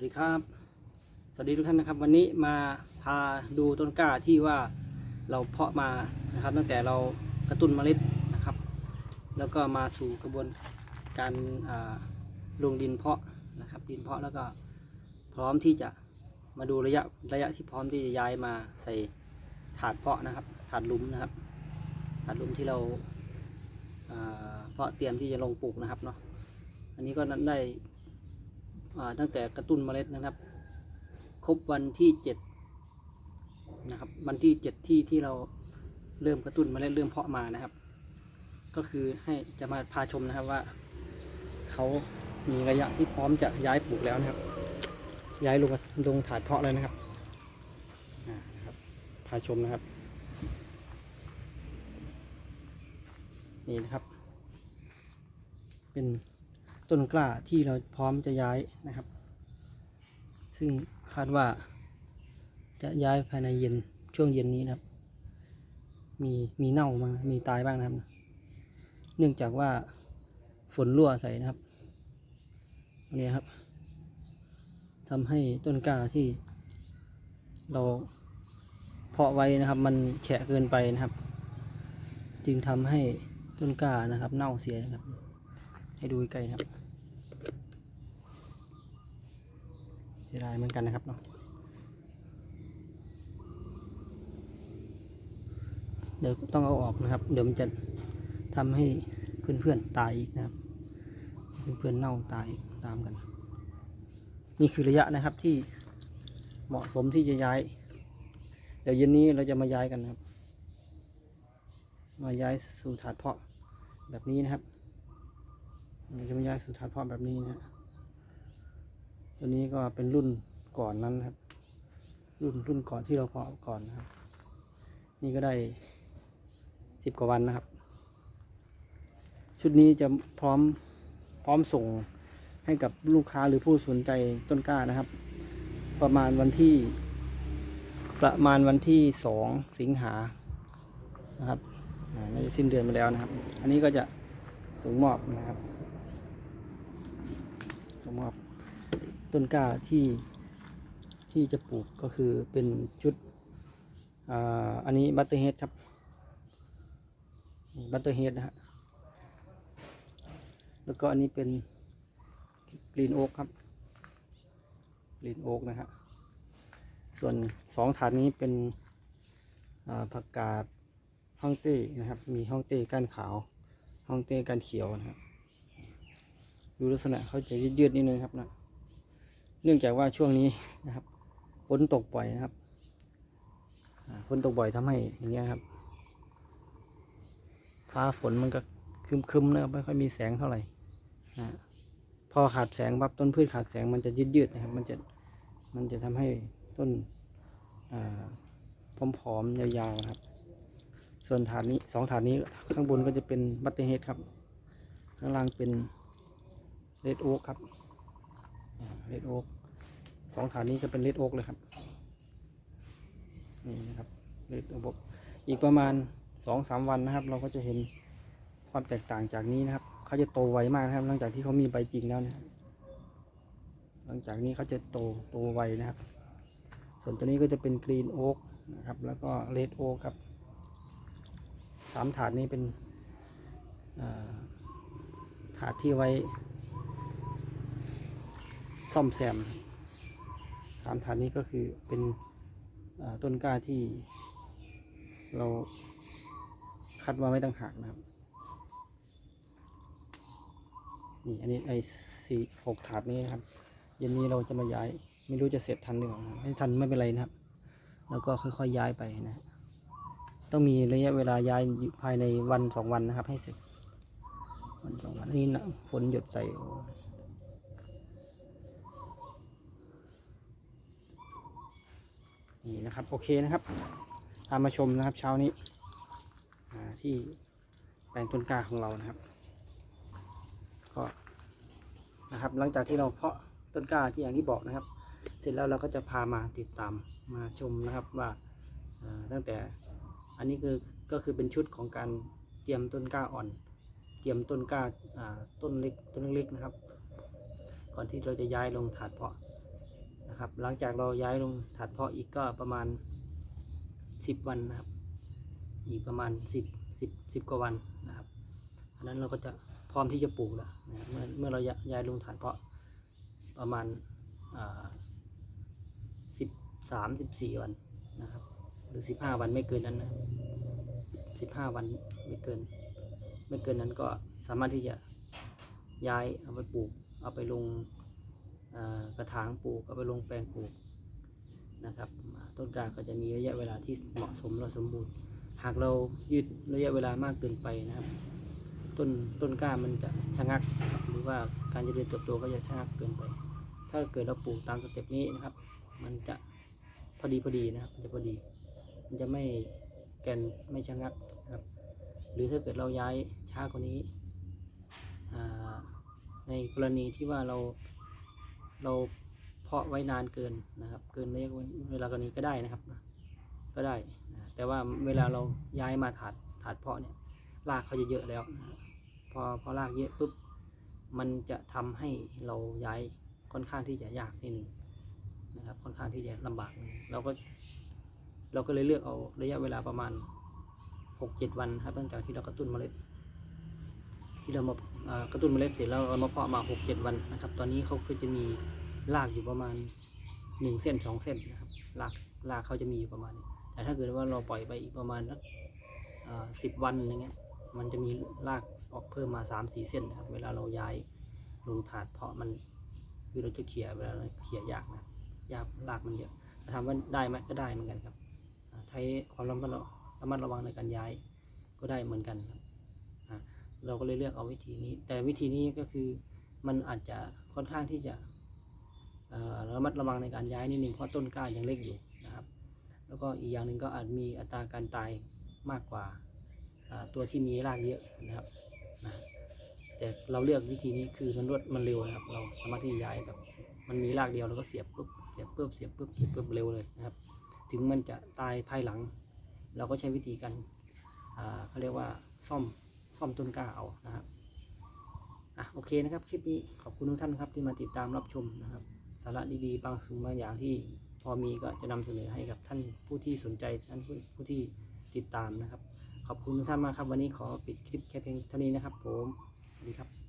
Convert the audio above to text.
วัสดีครับ สวัสดีทุกท่านนะครับ วันนี้มาพาดูต้นกล้าที่ว่าเราเพาะมานะครับ ตั้งแต่เรากระตุ้นเมล็ดนะครับ แล้วก็มาสู่กระบวนการลงดินเพาะนะครับ ดินเพาะแล้วก็พร้อมที่จะมาดูระยะระยะที่พร้อมที่จะย้ายมาใส่ถาดเพาะนะครับ ถาดลุมนะครับ ถาดลุมที่เราเพาะเตรียมที่จะลงปลูกนะครับเนาะอันนี้ก็นั้นได้ ตั้งแต่กระตุ้นเมล็ดนะครับ ครบวันที่เจ็ดนะครับวันที่เจ็ดที่ที่เราเริ่มกระตุ้นเมล็ดเริ่มเพาะมานะครับ ก็คือให้จะมาพาชมนะครับว่าเขามีระยะที่พร้อมจะย้ายปลูกแล้วนะครับ ย้ายลงลงถาดเพาะเลยนะครับนะครับพาชมนะครับ นี่นะครับ เป็น ต้นกล้าที่เราพร้อมจะย้ายนะครับ ซึ่งคาดว่าจะย้ายภายในเย็นช่วงเย็นนี้นะครับ มีมีเน่าบ้างมีตายบ้างนะครับ เนื่องจากว่าฝนรั่วใส่นะครับนนี้ครับทำให้ต้นกล้าที่ เราเพาะไว้นะครับ มันแฉะเกินไปนะครับ จึงทำให้ต้นกล้านะครับ เน่าเสียนะครับ ให้ดูใกล้ครับ สียดายเหมือนกันนะครับเนาะเดี๋ยวต้องเอาออกนะครับ เดี๋ยวมันจะทำให้เพื่อนๆตายอีกนะครับ เพื่อนๆเน่าตายตามกัน นี่คือระยะนะครับที่เหมาะสมที่จะย้าย เดี๋ยวเย็นนี้เราจะมาย้ายกันนะครับ มาย้ายสู่ถาดเพาะแบบนี้นะครับเราจะมาย้ายสู่ถาดเพาะแบบนี้นะ ตัวนี้ก็เป็นรุ่นก่อนนั้นครับ รุ่นรุ่นก่อนที่เราเพาะก่อนนะครับ นี่ก็ได้สิบกว่าวันนะครับ ชุดนี้จะพร้อมพร้อมส่งให้กับลูกค้าหรือผู้สนใจต้นกล้านะครับ ประมาณวันที่ ประมาณวันที่สองสิงหานะครับน่าจะสิ้นเดือนไปแล้วนะครับ อันนี้ก็จะส่งมอบนะครับส่งมอบ ต้นกล้าที่ที่จะปลูกก็คือเป็นชุดอ่าอันนี้บัตเตอร์เฮดครับบัตเตอร์เฮดนะฮะแล้วก็อันนี้เป็นกรีนโอ๊กครับกรีนโอ๊กนะฮะส่วนสองถาดนี้เป็นอ่าผักกาดฮ่องเต้นะครับ มีฮ่องเต้ก้านขาวฮ่องเต้ก้านเขียวนะครับดูลักษณะเขาจะยืดๆนิดนึงครับนะ เนื่องจากว่าช่วงนี้นะครับฝนตกบ่อยนะครับฝนตกบ่อยทำให้อย่างเงี้ยครับฟ้าฝนมันก็คึมๆนะครับไม่ค่อยมีแสงเท่าไหร่นะพอขาดแสงปั๊บต้นพืชขาดแสงมันจะยืดๆนะครับ มันจะมันจะทำให้ต้นผอมๆยาวๆนะครับ ส่วนถาดนี้สองถาดนี้ข้างบนก็จะเป็นบัตเตอร์เฮดครับ ข้างล่างเป็นเลดโอ๊กครับ เลดโอ๊กสองฐานนี้จะเป็นเลดโอ๊กเลยครับ นี่นะครับเลดโอ๊กอีกประมาณสองสามวันนะครับ เราก็จะเห็นความแตกต่างจากนี้นะครับ เขาจะโตไวมากนะครับ หลังจากที่เขามีใบจริงแล้วนะหลังจากนี้เขาจะโตโตไวนะครับ ส่วนตัวนี้ก็จะเป็นกรีนโอ๊กนะครับ แล้วก็เลดโอ๊กครับสามถาดนี้เป็นอ่าถาดที่ไว้ ซ่อมแซมสามถาดนี้ก็คือเป็นต้นกล้าที่เราคัดมาไม่ต่างหากนะครับ นี่อันนี้ไอ้สี่หกถาดนี้นะครับ เย็นนี้เราจะมาย้าย ไม่รู้จะเสร็จทันหรือเปล่าไม่ทันไม่เป็นไรนะครับ แล้วก็ค่อยๆย้ายไปนะ ต้องมีระยะเวลาย้ายภายในวันสองวันนะครับ ให้เสร็จวันสองวันนี่นะฝนหยดใส่โอ้ นี่นะครับโอเคนะครับพามาชมนะครับเช้านี้ที่แปลงต้นกล้าของเรานะครับ ก็นะครับหลังจากที่เราเพาะต้นกล้าที่อย่างที่บอกนะครับ เสร็จแล้วเราก็จะพามาติดตามมาชมนะครับว่าตั้งแต่อันนี้คือก็คือเป็นชุดของการเตรียมต้นกล้าอ่อน เตรียมต้นกล้าต้นเล็กต้นเล็กนะครับ ก่อนที่เราจะย้ายลงถาดเพาะ นะครับ หลังจากเราย้ายลงถาดเพาะอีกก็ประมาณสิบวันนะครับ อีกประมาณสิบสิบสิบกว่าวันนะครับอันนั้นเราก็จะพร้อมที่จะปลูกแล้วนะเมื่อเมื่อเราย้ายลงถาดเพาะประมาณสิบสามสิบสี่วันนะครับหรือสิบห้าวันไม่เกินนั้นนะสิบห้าวันไม่เกิน ไม่เกินนั้นก็สามารถที่จะย้ายเอาไปปลูกเอาไปลง กระถางปลูกเอาไปลงแปลงปลูกนะครับ ต้นกล้าก็จะมีระยะเวลาที่เหมาะสมและสมบูรณ์หากเรายืดระยะเวลามากเกินไปนะครับ ต้นต้นกล้ามันจะชะงัก หรือว่าการเจริญเติบโตก็จะชะงักเกินไป ถ้าเกิดเราปลูกตามสเต็ปนี้นะครับ มันจะพอดีพอดีนะครับมันจะพอดี มันจะไม่แกนไม่ชะงักนะครับ หรือถ้าเกิดเราย้ายช้ากว่านี้ในกรณีที่ว่าเรา เราเพาะไว้นานเกินนะครับ เกินระยะเวลากรณีก็ได้นะครับ ก็ได้ แต่ว่าเวลาเราย้ายมาถาดถาดเพาะเนี่ยรากเขาจะเยอะแล้วพอพอรากเยอะปุ๊บมันจะทำให้เราย้ายค่อนข้างที่จะยากนิดนึงนะครับ ค่อนข้างที่จะลำบากนิดนึงเราก็ เราก็เลยเลือกเอาระยะเวลาประมาณหกเจ็ดวันครับตั้งจากที่เรากระตุ้นเมล็ดที่เรามาเอ่อ กระตุ้นเมล็ดเสร็จแล้วเรามาเพาะมาหกเจ็ดวันนะครับ ตอนนี้เขาก็จะมีรากอยู่ประมาณหนึ่งเส้นสองเส้นนะครับรากรากเขาจะมีอยู่ประมาณนี้แต่ถ้าเกิดว่าเราปล่อยไปอีกประมาณสักสิบวันอย่างเงี้ยมันจะมีรากออกเพิ่มมาสามสี่เส้นนะครับ เวลาเราย้ายลงถาดเพาะมันคือเราจะเขี่ยเวลาเราเขี่ยยากนะยากรากมันเยอะถามว่าได้ไหมก็ได้เหมือนกันครับ ใช้ความระมัดระมัดระวังในการย้ายก็ได้เหมือนกันครับ เราก็เลยเลือกเอาวิธีนี้ แต่วิธีนี้ก็คือมันอาจจะค่อนข้างที่จะระมัดระวังในการย้ายนิดนึงเพราะต้นกล้ายังเล็กอยู่นะครับ แล้วก็อีกอย่างหนึ่งก็อาจมีอัตราการตายมากกว่าตัวที่มีรากเยอะนะครับนะแต่เราเลือกวิธีนี้คือมันรวดมันเร็วนะครับ เราสามารถที่จะย้ายแบบมันมีรากเดียวเราก็เสียบปุ๊บเสียบปุ๊บเสียบปุ๊บเสียบปุ๊บเร็วเลยนะครับ ถึงมันจะตายภายหลัง เราก็ใช้วิธีการเขาเรียกว่าซ่อม ซ่อมต้นกล้าเอานะครับอะโอเคนะครับ คลิปนี้ขอบคุณทุกท่านครับที่มาติดตามรับชมนะครับ สาระดีๆบางสิ่งบางอย่างที่พอมีก็จะนำเสนอให้กับท่านผู้ที่สนใจท่านผู้ผู้ที่ติดตามนะครับ ขอบคุณทุกท่านมากครับ วันนี้ขอปิดคลิปแค่เพียงเท่านี้นะครับ ผมสวัสดีครับ